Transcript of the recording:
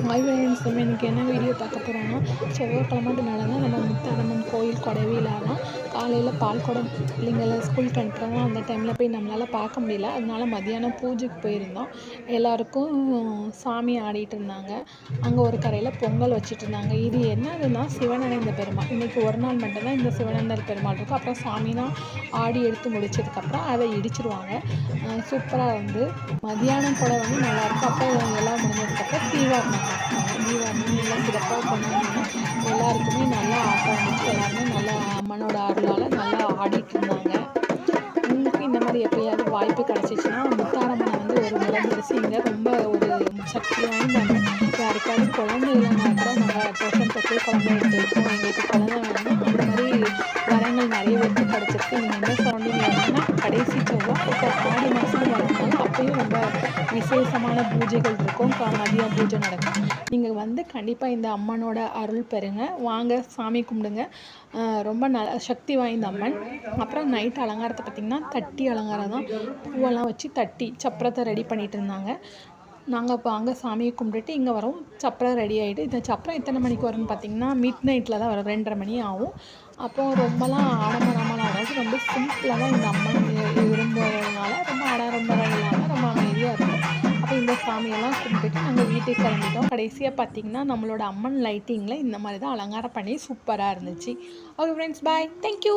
Hi friends நம்ம இன்றைக்கி என்ன வீடியோ பார்க்க போகிறோம்னா மேலே தான் நம்ம முத்தாரம்மன் கோயில் கொடைவிழா தான் காலையில் பால் குடம் பிள்ளைங்கள ஸ்கூலுக்கு அனுப்புகிறோம் அந்த டைமில் போய் நம்மளால் பார்க்க முடியல. அதனால மதியானம் பூஜைக்கு போயிருந்தோம். எல்லாருக்கும் சாமி ஆடிட்டு இருந்தாங்க. அங்கே ஒரு கரையில் பொங்கல் வச்சுட்டு இருந்தாங்க. இது என்னதுன்னா சிவனடைந்த பெருமாள். இன்றைக்கி ஒரு நாள் மட்டும்தான் இந்த சிவனந்தர் பெருமாள் இருக்கும். அப்புறம் சாமினா ஆடி எடுத்து முடிச்சதுக்கப்புறம் அதை இடிச்சிருவாங்க. சூப்பராக வந்து மதியானம் கூட வந்து நல்லாயிருக்கும் அப்போ எல்லாம் முடிஞ்சதுக்கப்புறம் தீவாரணம் தீவாரணம் எல்லாம் சிறப்பாக பண்ணுவாங்க எல்லாருக்குமே அம்மனோட அருளால் நல்லா ஆடிட்டு இருந்தாங்க. உங்களுக்கு இந்த மாதிரி எப்பயாவது வாய்ப்பு கிடச்சிச்சின்னா முத்தாரம்மனை வந்து ஒரு முறை தரிசிங்க ரொம்ப ஒரு சக்தி வாய்ந்தாங்க யாருக்காவது குழந்தை இல்லைனா கூட நாங்கள் போஷன் தொட்டு குழந்தை எடுத்துருக்கோம் எங்களுக்கு குழந்தை வேணும் அந்த மாதிரி வரங்கள் நிறைய பேருக்கு கிடச்சிருக்கு. நீங்கள் என்ன சரௌண்டிங் வரணும்னா கடைசி செவ்வாய் இப்போ ஆடி மாதம் வரணும் அப்பயும் ரொம்ப விசேஷமான பூஜைகள் இருக்கும். மதியம் பூஜை நடக்கும். நீங்கள் வந்து கண்டிப்பாக இந்த அம்மனோட அருள் பெறுங்க. வாங்க சாமி கும்பிடுங்க. ரொம்ப ந சக்தி வாய்ந்த அம்மன். அப்புறம் நைட் அலங்காரத்தை பார்த்திங்கன்னா தட்டி அலங்காரம் தான். பூவெல்லாம் வச்சு தட்டி சப்பரத்தை ரெடி பண்ணிட்டு இருந்தாங்க. நாங்கள் இப்போ அங்கே சாமியை கும்பிட்டுட்டு இங்கே வரோம். சப்பரம் ரெடி ஆகிட்டு இந்த சப்பரம் எத்தனை மணிக்கு வரும்னு பார்த்திங்கன்னா மிட் நைட்டில் தான் வரும். ரெண்டரை மணி ஆகும். அப்போது ரொம்பலாம் ஆடம்பரமான ஆடாது ரொம்ப சிம்பிளாக தான் இந்த அம்மன் இருந்ததுனால ரொம்ப ஆடம்பரம் இந்த சாமியெல்லாம் கும்பிட்டுட்டு நாங்கள் வீட்டுக்கு கிளம்பிட்டோம். கடைசியாக பார்த்தீங்கன்னா நம்மளோட அம்மன் லைட்டிங்கில் இந்த மாதிரி தான் அலங்காரம் பண்ணி சூப்பராக இருந்துச்சு. Okay friends bye thank you